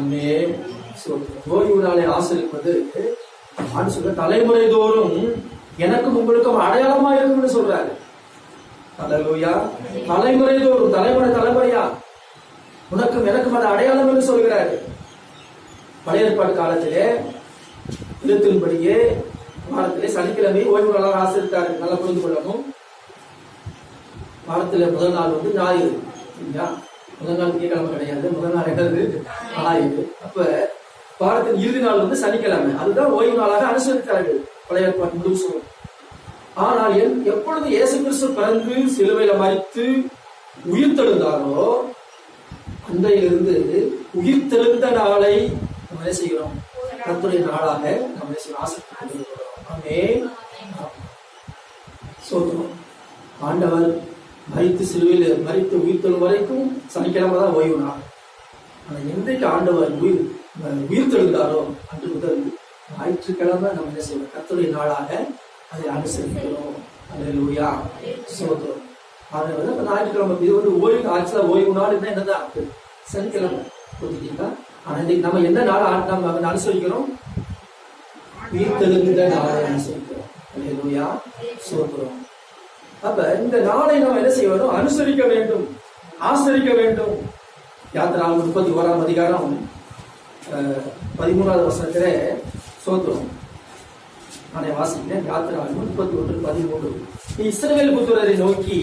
ஆமே ஓய்வு நாளை ஆசிரிப்பது சொல்ற தலைமுறை தோறும் எனக்கும் உங்களுக்கும் அடையாளமா இருக்கும்னு சொல்றாரு. அல்லேலூயா தலைமுறை தோறும் தலைமுறை தலைமுறையா? உனக்கும் எனக்கும் அது அடையாளம் என்று சொல்கிறாரு. பழைய ஏற்பாடு காலத்திலே எழுத்தின்படியே வாரத்திலே சனிக்கிழமை ஓய்வு நாளாக ஆசிரித்தாரு நல்லா புரிந்து கொள்ளணும். வாரத்துல முதல் நாள் வந்து ஞாயிறு. சரிங்களா? முதல் நாள் திங்கக்கிழமை கிடையாது. முதல் நாள் என்னது ஆயுது அப்ப வாரத்தின் இறுதி நாள் வந்து சனிக்கிழமை. அதுதான் ஓய்வு நாளாக அனுசரித்தார்கள் பழைய ஏற்பாடு முழுசும் ஆனால் என்- எப்பொழுது இயேசு கிறிஸ்து பிறந்து சிலுவையில மறித்து உயிர்த்தெழுந்தாரோ அன்றையிலிருந்து உயிர்த்தெழுந்த நாளை நம்ம என்ன செய்கிறோம்? கத்துடைய நாளாக நம்ம என்ன செய்கிறோம்? ஆசைப்பட்டு ஆண்டவர் மறித்து சிலுவையில் மறித்து உயிர்த்தெழும் வரைக்கும் சனிக்கிழமை தான் ஓய்வு நாள். ஆனால் என்றைக்கு ஆண்டவர் உயிர் உயிர்த்தெழுந்தாரோ அன்று முதல் ஞாயிற்றுக்கிழமை நம்ம என்ன செய்வோம்? கத்துடைய நாளாக அதை அனுசரிக்கிறோம். அல்லேலூயா சோதரம் அதனால அந்த ஞாயிற்றுக்கிழமை இது வந்து ஓய்வு ஆக்சுவலா ஓய்வு நாள் என்னதான் இருக்கு? சனிக்கிழமை. புரிஞ்சுட்டீங்களா ஆனால் இன்னைக்கு நம்ம என்ன நாள் நம்ம அனுசரிக்கிறோம்? உயிர்த்தெழுந்த நாளை அனுசரிக்கிறோம். அல்லேலூயா சோதரம் அப்ப இந்த நாளை நாம் என்ன செய்ய வேண்டும் அனுசரிக்க வேண்டும். ஆசரிக்க வேண்டும். யாத்திரா முப்பத்தி ஓராம் அதிகாரம் பதிமூணாவது வருஷத்துல சோத்திரம். நான் வாசிக்கிறேன். யாத்திரா முப்பத்தி ஒன்று பதிமூன்று. நீ இஸ்ரவேல் புத்திரரை நோக்கி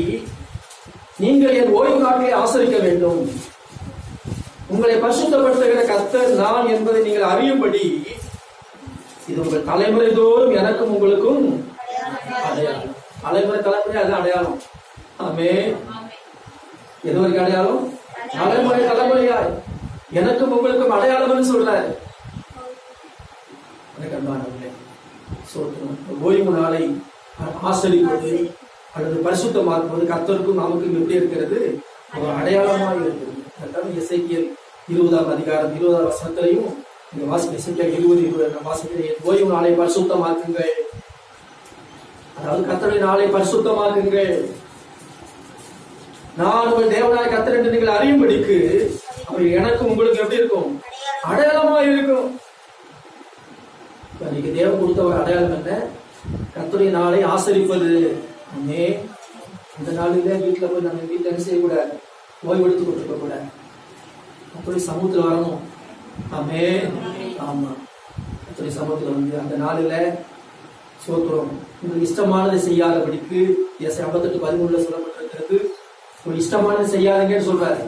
நீங்கள் என் ஓய்வு நாட்களை ஆசரிக்க வேண்டும். உங்களை பரிசுத்தப்படுத்துகிற கர்த்தர் நான் என்பதை நீங்கள் அறியும்படி இது உங்கள் தலைமுறை தோறும் எனக்கும் உங்களுக்கும் அடையாளம். தலைமுறை தலைமுறை அது அடையாளம். ஆமே எது வரைக்கும் அடையாளம்? தலைமுறை தலைமுறையாய். எனக்கும் உங்களுக்கும் அடையாளம்னு சொல்றாரு ஓய்வு நாளை ஆசரிப்பது அல்லது பரிசுத்தமாக்குவது கத்தருக்கும் நமக்கும் எப்படி இருக்கிறது? ஒரு அடையாளமாக இருக்கிறது. இசைக்கியல் இருபதாம் அதிகாரம் இருபதாம் வசனத்திலையும் இந்த வாசிக்க இசைக்கியல் இருபது இருபது வாசிக்கிறேன். ஓய்வு நாளை பரிசுத்தமாக்குங்கள். அதாவது கர்த்தருடைய நாளை பரிசுத்தமாக்குங்கள். நான் உங்கள் தேவனாய் கத்தர் என்று நீங்கள் அறியும்படிக்கு அவர் எனக்கு உங்களுக்கு எப்படி இருக்கும்? அடையாளமா இருக்கும். இன்னைக்கு தேவன் கொடுத்த ஒரு அடையாளம் என்ன? கர்த்தருடைய நாளை ஆசரிப்பது. அம்மே இந்த நாளில வீட்டுல போய் நம்ம வீட்டுல என்ன செய்யக்கூடாது? ஓய்வெடுத்து கொண்டிருக்க கூடாது. அப்படி சமூகத்துல வரணும். ஆமே ஆமா. கர்த்தருடைய சமூகத்துல வந்து அந்த நாளில சோத்திரம். உங்களுக்கு இஷ்டமானதை செய்யாதபடிக்கு எஸ் ஐம்பத்தெட்டு பதிமூணுல சொல்லப்பட்டிருக்கிறது. உங்களுக்கு இஷ்டமானது செய்யாதீங்கன்னு சொல்றாரு.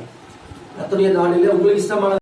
கர்த்தருடைய நாளில உங்களுக்கு இஷ்டமான